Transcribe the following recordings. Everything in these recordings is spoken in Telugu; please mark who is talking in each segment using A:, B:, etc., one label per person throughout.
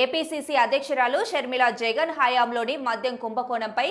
A: ఏపీసీసీ అధ్యక్షురాలు షర్మిల జగన్ హయాంలోని మద్యం కుంభకోణంపై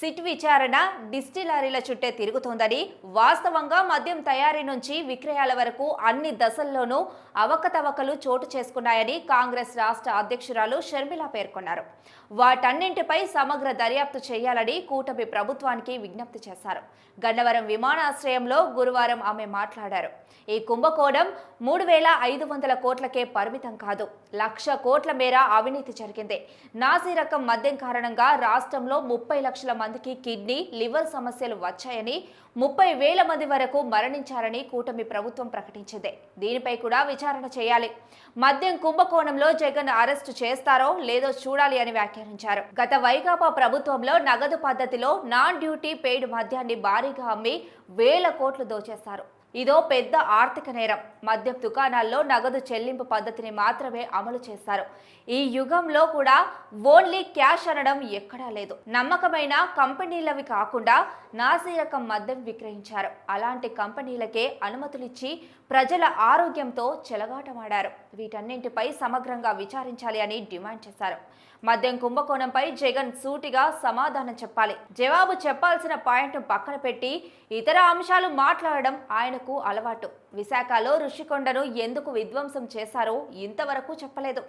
A: సిట్ విచారణ డిస్టిలరీల చుట్టే తిరుగుతోందని వాస్తవంగా మద్యం తయారీ నుంచి విక్రయాల వరకు అన్ని దశల్లోనూ అవకతవకలు చోటు చేసుకున్నాయని కాంగ్రెస్ రాష్ట్ర అధ్యక్షురాలు షర్మిల పేర్కొన్నారు. వాటన్నింటిపై సమగ్ర దర్యాప్తు చేయాలని కూటమి ప్రభుత్వానికి విజ్ఞప్తి చేశారు. గన్నవరం విమానాశ్రయంలో గురువారం ఆమె మాట్లాడారు. ఈ కుంభకోణం మూడు వేల ఐదు వందల కోట్లకే పరిమితం కాదు లక్ష కోట్ల మేర అవినీతి జరిగింది. నాసి రకం మద్యం కారణంగా రాష్ట్రంలో ముప్పై లక్షల మందికి కిడ్నీ లివర్ సమస్యలు వచ్చాయని ముప్పై వేల మంది వరకు మరణించారని కూటమి ప్రభుత్వం ప్రకటించింది. దీనిపై కూడా విచారణ చేయాలి. మద్యం కుంభకోణంలో జగన్ అరెస్టు చేస్తారో లేదో చూడాలి అని వ్యాఖ్యానించారు. గత వైకాపా ప్రభుత్వంలో నగదు పద్ధతిలో నాన్ డ్యూటీ పెయిడ్ మద్యాన్ని భారీగా అమ్మి వేల కోట్లు దోచేశారు ఇదో పెద్ద ఆర్థిక నేరం. మద్యం దుకాణాల్లో నగదు చెల్లింపు పద్ధతిని మాత్రమే అమలు చేశారు. ఈ యుగంలో కూడా ఓన్లీ క్యాష్ అనడం ఎక్కడా లేదు. నమ్మకమైన కంపెనీలవి కాకుండా నాసి రకం మద్యం విక్రయించారు. అలాంటి కంపెనీలకే అనుమతులిచ్చి ప్రజల ఆరోగ్యంతో చెలగాటమాడారు. వీటన్నింటిపై సమగ్రంగా విచారించాలి అని డిమాండ్ చేశారు. మద్యం కుంభకోణంపై జగన్ సూటిగా సమాధానం చెప్పాలి. జవాబు చెప్పాల్సిన పాయింట్ పక్కన పెట్టి ఇతర అంశాలు మాట్లాడడం ఆయన ఆయనకు అలవాటు. విశాఖలో ఋషికొండను ఎందుకు విధ్వంసం చేశారో ఇంతవరకు చెప్పలేదు.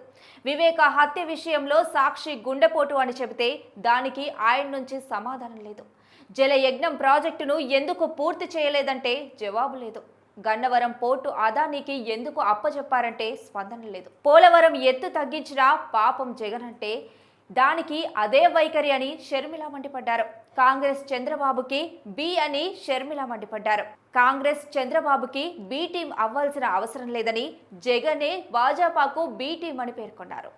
A: వివేక హత్య విషయంలో సాక్షి గుండెపోటు అని చెబితే దానికి ఆయన నుంచి సమాధానం లేదు. జలయజ్ఞం ప్రాజెక్టును ఎందుకు పూర్తి చేయలేదంటే జవాబు లేదు. గన్నవరం పోర్టు అదానికి ఎందుకు అప్పచెప్పారంటే స్పందన లేదు. పోలవరం ఎత్తు తగ్గించినా పాపం జగన్ అంటే దానికి అదే వైఖరి అని షర్మిల మండిపడ్డారు. కాంగ్రెస్ చంద్రబాబుకి బి అని షర్మిల మండిపడ్డారు. కాంగ్రెస్ చంద్రబాబుకి బి టీం అవ్వాల్సిన అవసరం లేదని జగనే భాజపాకు బి టీం అని పేర్కొన్నారు.